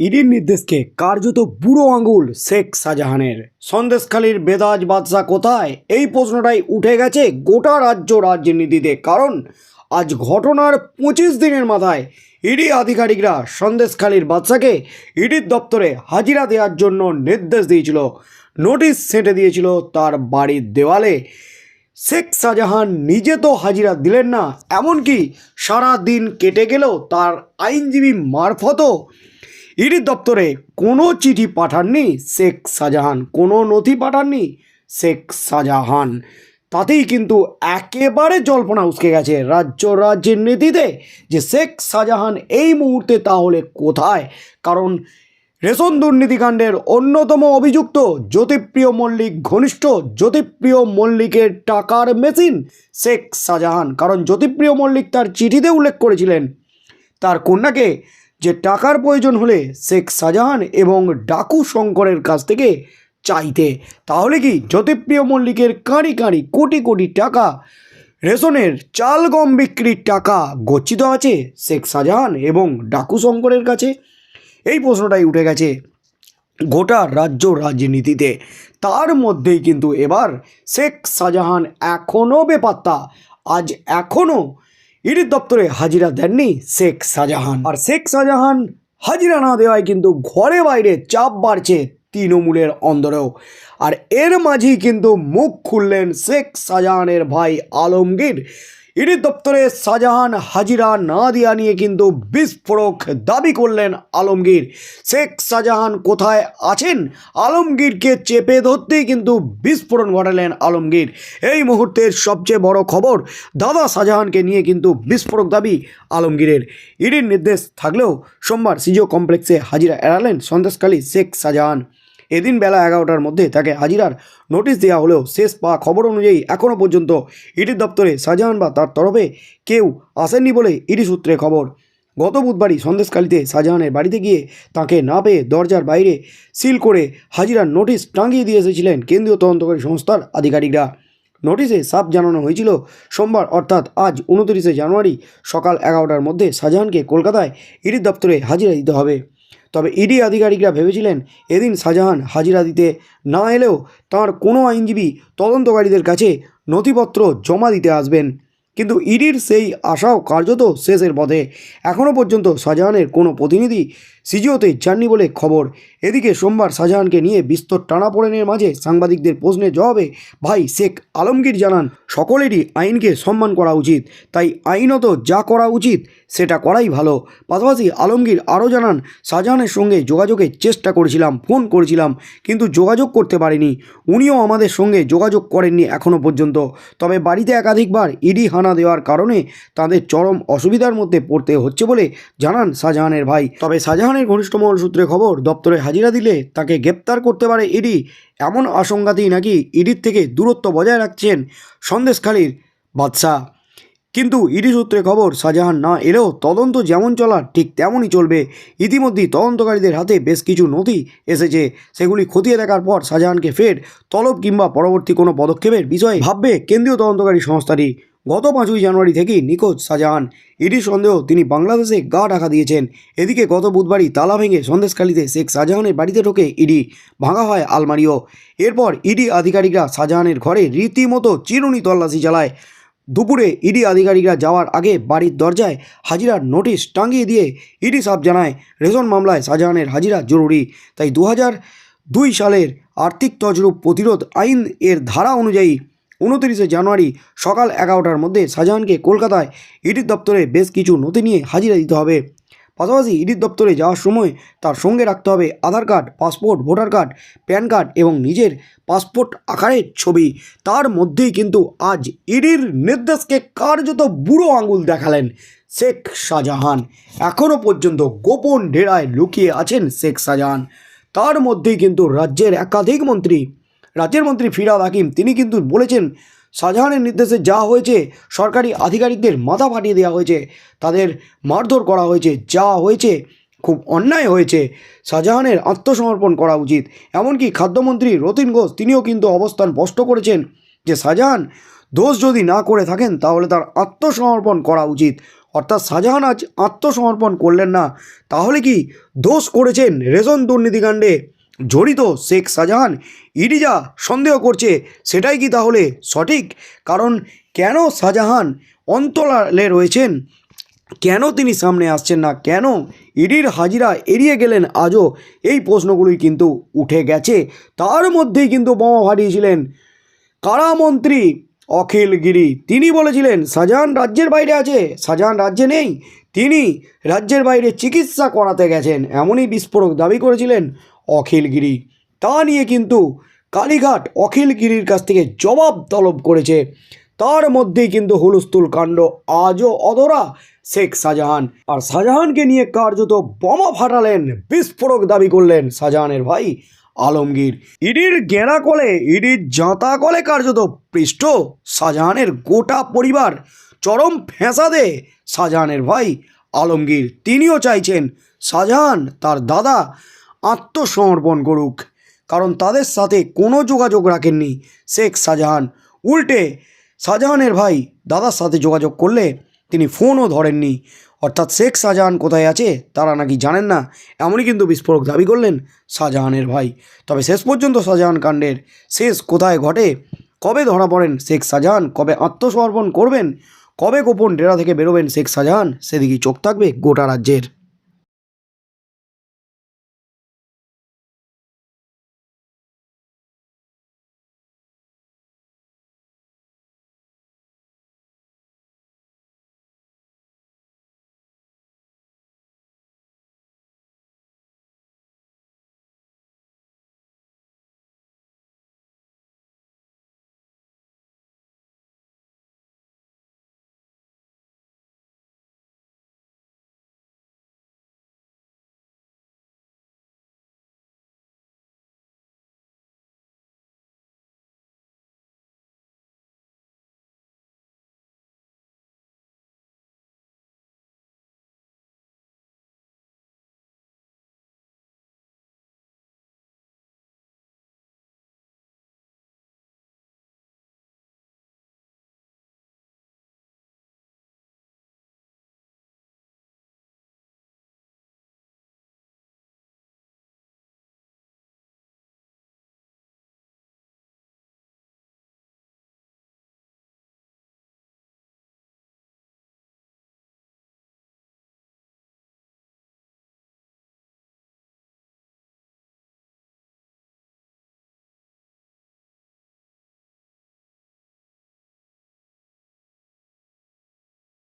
ইডির নির্দেশকে কার্যত বুড়ো আঙুল শেখ শাহজাহানের। সন্দেশখালীর বেদাজ বাদশা কোথায়? এই প্রশ্নটাই উঠে গেছে গোটা রাজ্য রাজনীতিতে কারণ আজ ঘটনার পঁচিশ দিনের মাথায় ইডি আধিকারিকরা সন্দেশখালীর বাদশাকে ইডির দপ্তরে হাজিরা দেওয়ার জন্য নির্দেশ দিয়েছিল। নোটিশ সেঁটে দিয়েছিল তার বাড়ির দেওয়ালে। শেখ শাহজাহান নিজে তো হাজিরা দিলেন না, এমনকি সারা দিন কেটে গেলেও তার আইনজীবী মারফতও ইডি দপ্তরে কোনো চিঠি পাঠাননি শেখ শাহজাহান, কোনো নথি পাঠাননি শেখ শাহজাহান। তাতেই কিন্তু একেবারে জল্পনা উসকে গেছে রাজ্য রাজ্যের নীতিতে যে শেখ শাহজাহান এই মুহূর্তে তাহলে কোথায়? কারণ রেশন দুর্নীতিকাণ্ডের অন্যতম অভিযুক্ত জ্যোতিপ্রিয় মল্লিক ঘনিষ্ঠ জ্যোতিপ্রিয় মল্লিকের টাকার মেশিন শেখ শাহজাহান। কারণ জ্যোতিপ্রিয় মল্লিক তার চিঠিতে উল্লেখ করেছিলেন, তার কন্যাকে যে টাকার প্রয়োজন হলে শেখ শাহজাহান এবং ডাকু শঙ্করের কাছ থেকে চাইতে। তাহলে কি জ্যোতিপ্রিয় মল্লিকের কাঁড়ি কাঁড়ি কোটি কোটি টাকা, রেশনের চাল গম বিক্রির টাকা গচ্ছিত আছে শেখ শাহজাহান এবং ডাকু শঙ্করের কাছে? এই প্রশ্নটাই উঠে গেছে গোটা রাজ্য রাজনীতিতে। তার মধ্যেই কিন্তু এবার শেখ শাহজাহান এখনও বেপাত্তা, আজ এখনও ইডির দপ্তরে হাজিরা দেননি শেখ শাহজাহান। আর শেখ শাহজাহান হাজিরা না দেওয়ায় কিন্তু ঘরে বাইরে চাপ বাড়ছে তৃণমূলের অন্দরেও। আর এর মাঝেই কিন্তু মুখ খুললেন শেখ শাহজাহানের ভাই আলমগীর। ইডি দপ্তরে শাহজাহান হাজিরা না দেওয়া নিয়ে কিন্তু বিস্ফোরক দাবি করলেন আলমগীর। শেখ শাহজাহান কোথায় আছেন? আলমগীরকে চেপে ধরতেই কিন্তু বিস্ফোরণ ঘটালেন আলমগীর। এই মুহূর্তের সবচেয়ে বড় খবর দাদা শাহজাহানকে নিয়ে কিন্তু বিস্ফোরক দাবি আলমগীরের। ইডির নির্দেশ থাকলেও সোমবার সিজিও কমপ্লেক্সে হাজিরা এড়ালেন সন্দেশকালী শেখ শাহজাহান। এদিন বেলা এগারোটার মধ্যে তাকে হাজিরার নোটিশ দেওয়া হলেও শেষ পাওয়া খবর অনুযায়ী এখনও পর্যন্ত ইডির দপ্তরে শাহজাহান বা তার তরফে কেউ আসেননি বলে ইডি সূত্রে খবর। গত বুধবারই সন্দেশকালীতে শাহজাহানের বাড়িতে গিয়ে তাকে না পেয়ে দরজার বাইরে সিল করে হাজিরার নোটিশ টাঙিয়ে দিয়ে এসেছিলেন কেন্দ্রীয় তদন্তকারী সংস্থার আধিকারিকরা। নোটিশে সাফ জানানো হয়েছিল, সোমবার অর্থাৎ আজ উনত্রিশে জানুয়ারি সকাল এগারোটার মধ্যে শাহজাহানকে কলকাতায় ইডির দপ্তরে হাজিরা দিতে হবে। তবে ইডি আধিকারিকরা ভেবেছিলেন এদিন শাহজাহান হাজিরা দিতে না এলেও তার কোনো আইনজীবী তদন্তকারীদের কাছে নথিপত্র জমা দিতে আসবেন। কিন্তু ইডির সেই আশাও কার্যত শেষের পথে। এখনও পর্যন্ত শাহজাহানের কোনো প্রতিনিধি সিজিওতে যাননি বলে খবর। এদিকে সোমবার শাহজাহানকে নিয়ে বিস্তর টানাপোড়েনের মাঝে সাংবাদিকদের প্রশ্নের জবাবে ভাই শেখ আলমগীর জানান, সকলেরই আইনকে সম্মান করা উচিত। তাই আইনত যা করা উচিত, সেটা করাই ভালো। পাশাপাশি আলমগীর আরও জানান, শাহজাহানের সঙ্গে যোগাযোগের চেষ্টা করেছিলাম, ফোন করেছিলাম, কিন্তু যোগাযোগ করতে পারিনি। উনিও আমাদের সঙ্গে যোগাযোগ করেননি এখনও পর্যন্ত। তবে বাড়িতে একাধিকবার ইডি হানা দেওয়ার কারণে তাদের চরম অসুবিধার মধ্যে পড়তে হচ্ছে বলে জানান শাহজাহানের ভাই। তবে শাহজাহানের ঘনিষ্ঠ মহল সূত্রে খবর, দপ্তরে হাজিরা দিলে তাকে গ্রেপ্তার করতে পারে ইডি। এমন আশঙ্কাতেই নাকি ইডির থেকে দূরত্ব বজায় রাখছেন সন্দেশখালীর বাদশাহ। কিন্তু ইডি সূত্রে খবর, শাহজাহান না এলেও তদন্ত যেমন চলার ঠিক তেমনই চলবে। ইতিমধ্যেই তদন্তকারীদের হাতে বেশ কিছু নথি এসেছে। সেগুলি খতিয়ে দেখার পর শাহজাহানকে ফের তলব কিংবা পরবর্তী কোনো পদক্ষেপের বিষয়ে ভাববে কেন্দ্রীয় তদন্তকারী সংস্থাটি। গত পাঁচই জানুয়ারি থেকেই নিখোঁজ শাহজাহান। ইডি সন্দেহ তিনি বাংলাদেশে গা ঢাকা দিয়েছেন। এদিকে গত বুধবারই তালা ভেঙে সন্দেশখালীতে শেখ শাহজাহানের বাড়িতে ঢোকে ইডি। ভাঙা হয় আলমারিও। এরপর ইডি আধিকারিকরা শাহজাহানের ঘরে রীতিমতো চিরুনি তল্লাশি চালায়। দুপুরে ইডি আধিকারিকরা যাওয়ার আগে বাড়ির দরজায় হাজিরার নোটিশ টাঙিয়ে দিয়ে ইডি সাপ জানায়, রেশন মামলায় শাহজাহানের হাজিরা জরুরি। তাই দু দুই সালের আর্থিক তজরূপ প্রতিরোধ আইন এর ধারা অনুযায়ী উনতিরিশে জানুয়ারি সকাল এগারোটার মধ্যে শাহজাহানকে কলকাতায় ইডির দপ্তরে বেশ কিছু নথি নিয়ে হাজিরা দিতে হবে। পাশাপাশি ইডির দপ্তরে যাওয়ার সময় তার সঙ্গে রাখতে হবে Aadhaar card, passport, voter card, PAN card এবং নিজের পাসপোর্ট আকারের ছবি। তার মধ্যেই কিন্তু আজ ইডির নির্দেশকে কার্যত বুড়ো আঙুল দেখালেন শেখ শাহজাহান। এখনও পর্যন্ত গোপন ডেরায় লুকিয়ে আছেন শেখ শাহজাহান। তার মধ্যেই কিন্তু রাজ্যের একাধিক মন্ত্রী রাজ্যের মন্ত্রী ফিরাদ হাকিম, তিনি কিন্তু বলেছেন, শাহজাহানের নির্দেশে যা হয়েছে, সরকারি আধিকারিকদের মাথা ফাটিয়ে দেওয়া হয়েছে, তাদের মারধর করা হয়েছে, যা হয়েছে খুব অন্যায় হয়েছে, শাহজাহানের আত্মসমর্পণ করা উচিত। এমনকি খাদ্যমন্ত্রী রতিন ঘোষ, তিনিও কিন্তু অবস্থান স্পষ্ট করেছেন যে, শাহজাহান দোষ যদি না করে থাকেন, তাহলে তার আত্মসমর্পণ করা উচিত। অর্থাৎ শাহজাহান আজ আত্মসমর্পণ করলেন না, তাহলে কি দোষ করেছেন রেশন দুর্নীতিকাণ্ডে জড়িত শেখ শাহজাহান, ইডি যা সন্দেহ করছে সেটাই কি তাহলে সঠিক? কারণ কেন শাহজাহান অন্তরালে রয়েছেন? কেন তিনি সামনে আসছেন না? কেন ইডির হাজিরা এড়িয়ে গেলেন? আজও এই প্রশ্নগুলোই কিন্তু উঠে গেছে। তার মধ্যেই কিন্তু বোমা ফাটিয়েছিলেন কারামন্ত্রী অখিল গিরি। তিনি বলেছিলেন, শাহজাহান রাজ্যের বাইরে আছে, শাহজাহান রাজ্যে নেই। তিনি রাজ্যের বাইরে চিকিৎসা করাতে গেছেন। এমনই বিস্ফোরক দাবি করেছিলেন অখিল গিরি তা নিয়ে কিন্তু কালীঘাট অখিলগিরির কাছ থেকে জবাব তলব করেছে। তার মধ্যেই কিন্তু হুলস্থুল কাণ্ড, আজও অধরা শেখ শাহজাহান। আর শাহজাহানকে নিয়ে কার্যত বোমা ফাটালেন, বিস্ফোরক দাবি করলেন শাহজাহানের ভাই আলমগীর। ইডির গেঁড়া কলে, ইডির জাঁতা কলে কার্যত পৃষ্ঠ শাহজাহানের গোটা পরিবার। চরম ফেঁসাদে শাহজাহানের ভাই আলমগীর। তিনিও চাইছেন শাহজাহান তার দাদা আত্মসমর্পণ করুক। কারণ তাদের সাথে কোনো যোগাযোগ রাখেননি শেখ শাহজাহান। উল্টে শাহজাহানের ভাই দাদার সাথে যোগাযোগ করলে তিনি ফোনও ধরেননি। অর্থাৎ শেখ শাহজাহান কোথায় আছে তারা নাকি জানেন না, এমনই কিন্তু বিস্ফোরক দাবি করলেন শাহজাহানের ভাই। তবে শেষ পর্যন্ত শাহজাহান কাণ্ডের শেষ কোথায় ঘটে, কবে ধরা পড়েন শেখ শাহজাহান, কবে আত্মসমর্পণ করবেন, কবে গোপন ডেরা থেকে বেরোবেন শেখ শাহজাহান, সেদিকেই চোখ থাকবে গোটা রাজ্যের।